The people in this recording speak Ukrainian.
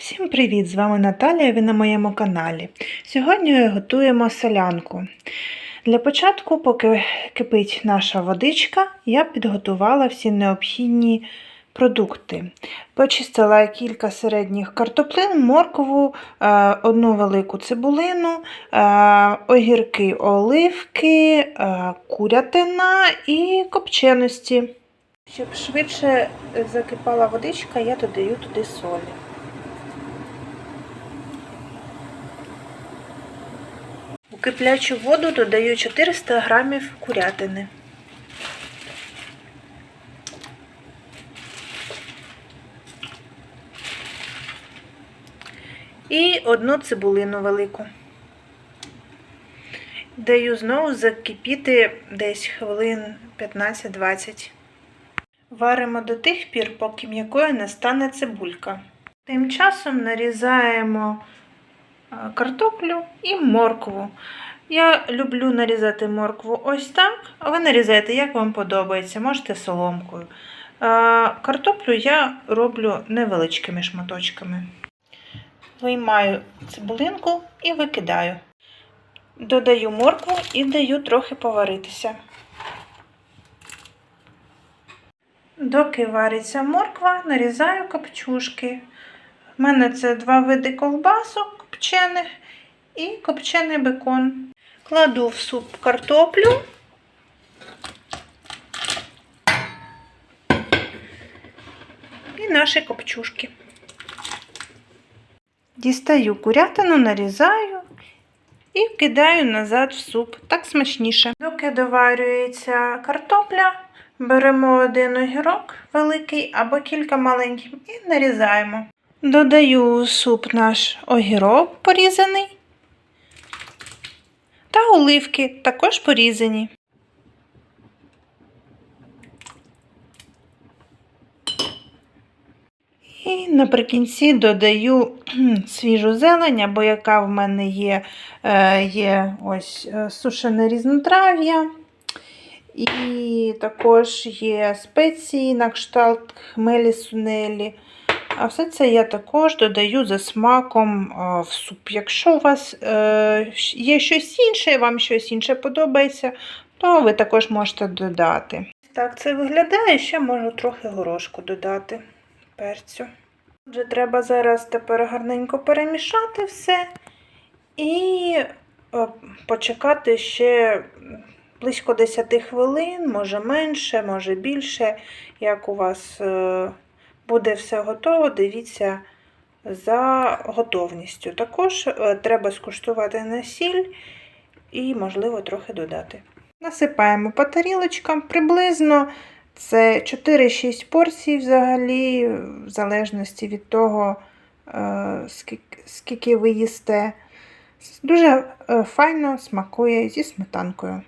Всім привіт! З вами Наталія, ви на моєму каналі. Сьогодні готуємо солянку. Для початку, поки кипить наша водичка, я підготувала всі необхідні продукти. Почистила кілька середніх картоплин, моркову, е, одну велику цибулину, е, огірки, оливки, е, курятина і копченості. Щоб швидше закипала водичка, я додаю туди солі. Киплячу воду додаю 400 грамів курятини. І одну цибулину велику. Даю знову закипіти десь хвилин 15-20. Варимо до тих пір, поки м'якою не стане цибулька. Тим часом нарізаємо картоплю і моркву. Я люблю нарізати моркву ось так, а ви нарізаєте, як вам подобається, можете соломкою. Картоплю я роблю невеличкими шматочками. Виймаю цибулинку і викидаю. Додаю моркву і даю трохи поваритися. Доки вариться морква, нарізаю копчушки. У мене це два види ковбасок копчених і копчений бекон. Кладу в суп картоплю. І наші копчушки. Дістаю курятину, нарізаю і кидаю назад в суп. Так смачніше. Доки доварюється картопля, беремо один огірок великий або кілька маленьких і нарізаємо. Додаю суп наш огірок порізаний та оливки також порізані. І наприкінці додаю свіжу зелень, або яка в мене є, е, є ось е, сушене різнотрав'я. І також є спеції на кшталт хмелі сунелі. А все це я також додаю за смаком в суп. Якщо у вас е, є щось інше, вам щось інше подобається, то ви також можете додати. Так, це виглядає, ще можу трохи горошку додати перцю. Отже, треба зараз тепер гарненько перемішати все і почекати ще близько 10 хвилин, може менше, може більше, як у вас. Буде все готово, дивіться за готовністю. Також е, треба скуштувати на сіль і, можливо, трохи додати. Насипаємо по тарілочкам приблизно це 4-6 порцій взагалі, в залежності від того, е, скільки ви їсте. Дуже е, файно смакує зі сметанкою.